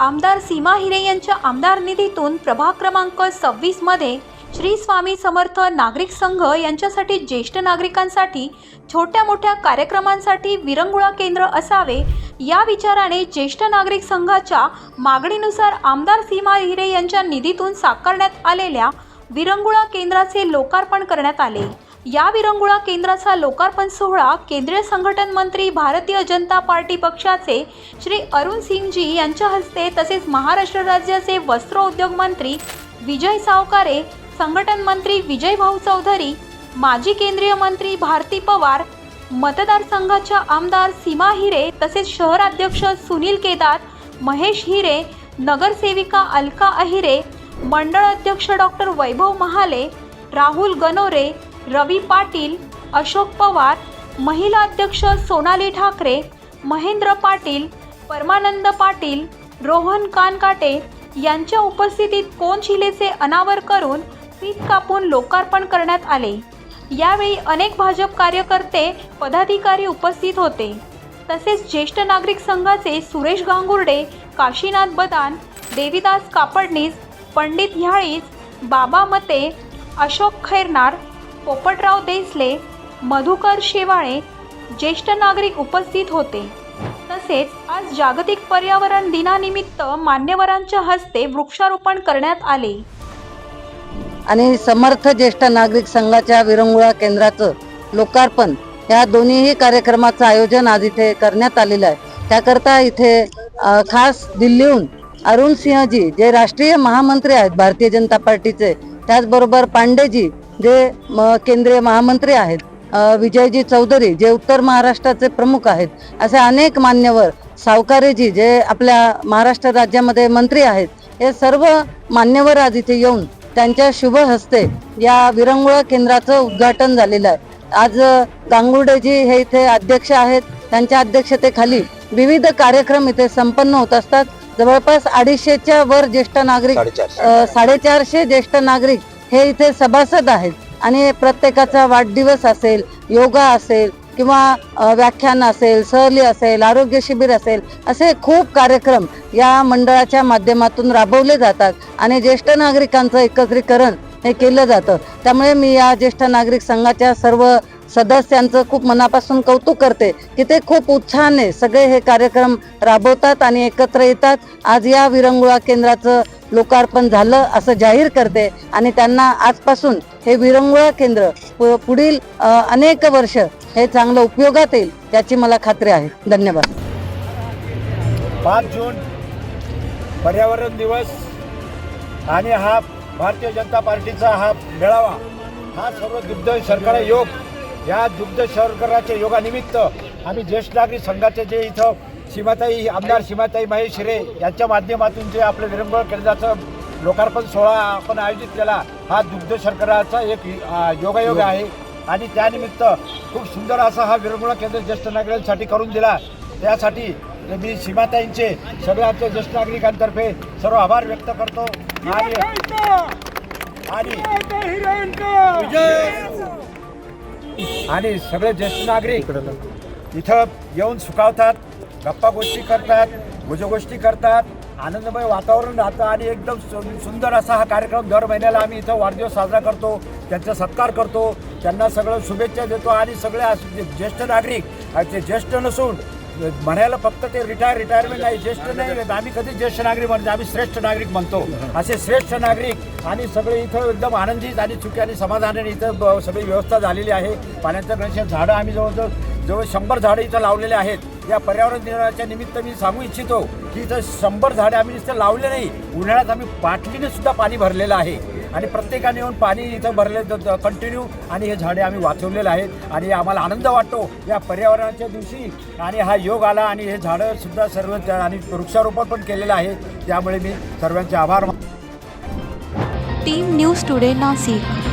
आमदार सीमा हिरे यांच्या आमदार निधीतून प्रभाग क्रमांक सव्वीसमध्ये श्री स्वामी समर्थ नागरिक संघ यांच्यासाठी ज्येष्ठ नागरिकांसाठी छोट्या मोठ्या कार्यक्रमांसाठी विरंगुळा केंद्र असावे या विचाराने ज्येष्ठ नागरिक संघाच्या मागणीनुसार आमदार सीमा हिरे यांच्या निधीतून साकारण्यात आलेल्या विरंगुळा केंद्राचे लोकार्पण करण्यात आले. या विरंगुळा केंद्राचा लोकार्पण सोहळा केंद्रीय संघटन मंत्री भारतीय जनता पार्टी पक्षाचे श्री अरुण सिंगजी यांच्या हस्ते तसेच महाराष्ट्र राज्याचे वस्त्रोद्योग मंत्री विजय सावकारे संघटन मंत्री विजय भाऊ चौधरी माजी केंद्रीय मंत्री भारती पवार मतदारसंघाच्या आमदार सीमा हिरे तसेच शहराध्यक्ष सुनील केदार महेश हिरे नगरसेविका अलका अहिरे मंडळ अध्यक्ष डॉक्टर वैभव महाले राहुल गनोरे रवी पाटील अशोक पवार महिला अध्यक्ष सोनाली ठाकरे महेंद्र पाटील परमानंद पाटील रोहन कानकाटे यांच्या उपस्थितीत कोनशिलेचे अनावर करून पीठ कापून लोकार्पण करण्यात आले? यावेळी अनेक भाजप कार्यकर्ते पदाधिकारी उपस्थित होते. तसेच ज्येष्ठ नागरिक संघाचे सुरेश गांगुर्डे काशीनाथ बदान देवीदास कापडणीस पंडित ह्याळीस बाबा मते अशोक खैरनार पोपटराव देसले मधुकर शेवाळे ज्येष्ठ नागरिक उपस्थित होते. तसेच आज जागतिक पर्यावरण दिनानिमित्त मान्यवरांच्या हस्ते वृक्षारोपण करण्यात आले. आणि समर्थ ज्येष्ठ नागरिक संघाच्या विरंगुळा केंद्राचं लोकार्पण या दोन्हीही कार्यक्रमाचं आयोजन आज इथे करण्यात आलेलं आहे. त्याकरता इथे खास दिल्लीहून अरुण सिंहजी जे राष्ट्रीय महामंत्री आहेत भारतीय जनता पार्टीचे त्याचबरोबर पांडेजी जे केंद्रीय महामंत्री आहेत विजयजी चौधरी जे उत्तर महाराष्ट्राचे प्रमुख आहेत असे अनेक मान्यवर सावकारेजी जे आपल्या महाराष्ट्र राज्यामध्ये मंत्री आहेत हे सर्व मान्यवर आज इथे येऊन त्यांच्या शुभ हस्ते या विरंगुळा केंद्राचं उद्घाटन झालेलं आहे. आज गांगुर्डेजी हे इथे अध्यक्ष आहेत त्यांच्या अध्यक्षतेखाली विविध कार्यक्रम इथे संपन्न होत असतात. जवळपास अडीचशेच्या वर ज्येष्ठ नागरिक साडेचारशे ज्येष्ठ नागरिक हे इथे सभासद आहेत. आणि प्रत्येकाचा वाढदिवस असेल योगा असेल किंवा व्याख्यान असेल सहली असेल आरोग्य शिबिर असेल असे खूप कार्यक्रम या मंडळाच्या माध्यमातून राबवले जातात. आणि ज्येष्ठ नागरिकांचं एकत्रीकरण हे केलं जातं. त्यामुळे मी या ज्येष्ठ नागरिक संघाच्या सर्व सदस्यांचं खूप मनापासून कौतुक करते की ते खूप उत्साहाने सगळे हे कार्यक्रम राबवतात आणि एकत्र येतात. आज या विरंगुळा केंद्राचं लोकार्पण झालं असं जाहीर करते आणि त्यांना आजपासून हे विरंगुळा केंद्र पु- पुढील अनेक वर्ष हे चांगलं उपयोगात येईल याची मला खात्री आहे. धन्यवाद. पाच जून पर्यावरण दिवस आणि हा भारतीय जनता पार्टीचा हा मेळावा हा सर्व दुग्ध शर्करा योग या दुग्ध शर्कराच्या योगानिमित्त आम्ही ज्येष्ठ नागरिक संघाचे जे इथं सीमाताई आमदार सीमाताई महेश हिरे यांच्या माध्यमातून जे आपलं विरंगुळा केंद्राचं लोकार्पण सोहळा आपण आयोजित केला हा दुग्ध शर्कराचा एक योगायोग आहे. आणि त्यानिमित्त खूप सुंदर असा हा विरंगुळा केंद्र ज्येष्ठ नागरिकांसाठी करून दिला. त्यासाठी मी सीमाताईंचे सगळ्या आमच्या ज्येष्ठ नागरिकांतर्फे सर्व आभार व्यक्त करतो. आणि आणि आणि सगळे ज्येष्ठ नागरिक इथं येऊन सुखावतात. गप्पा गोष्टी करतात गुजगोष्टी करतात आनंदमय वातावरण राहतं आणि एकदम सु- सुंदर असा हा कार्यक्रम दर महिन्याला आम्ही इथं वाढदिवस साजरा करतो त्यांचा सत्कार करतो त्यांना सगळं शुभेच्छा देतो आणि सगळे जे ज्येष्ठ नागरिक ते ज्येष्ठ नसून म्हणायला फक्त ते रिटायर रिटायरमेंट नाही ज्येष्ठ नाही आम्ही कधी ज्येष्ठ नागरिक म्हणतो आम्ही श्रेष्ठ नागरिक म्हणतो. असे श्रेष्ठ नागरिक आणि सगळे इथं एकदम आनंदित आणि चुकी आणि समाधानाने इथं सगळी व्यवस्था झालेली आहे. पाण्याचं गणेश झाडं आम्ही जवळजवळ जवळ शंभर झाडं इथं लावलेले आहेत. या पर्यावरण दिनाच्या निमित्त मी सांगू इच्छितो की इथं शंभर झाडे आम्ही नुसतं लावले नाही उन्हाळ्यात आम्ही बाटलीने सुद्धा पाणी भरलेलं आहे. आणि प्रत्येकाने येऊन पाणी इथं भरले कंटिन्यू आणि हे झाडे आम्ही वाचवलेले आहेत. आणि आम्हाला आनंद वाटतो या पर्यावरणाच्या दिवशी. आणि हा योग आला आणि हे झाडं सुद्धा सर्व आणि वृक्षारोपण पण केलेलं आहे. त्यामुळे मी सर्वांचे आभार टीम न्यूज टुडे नाशिक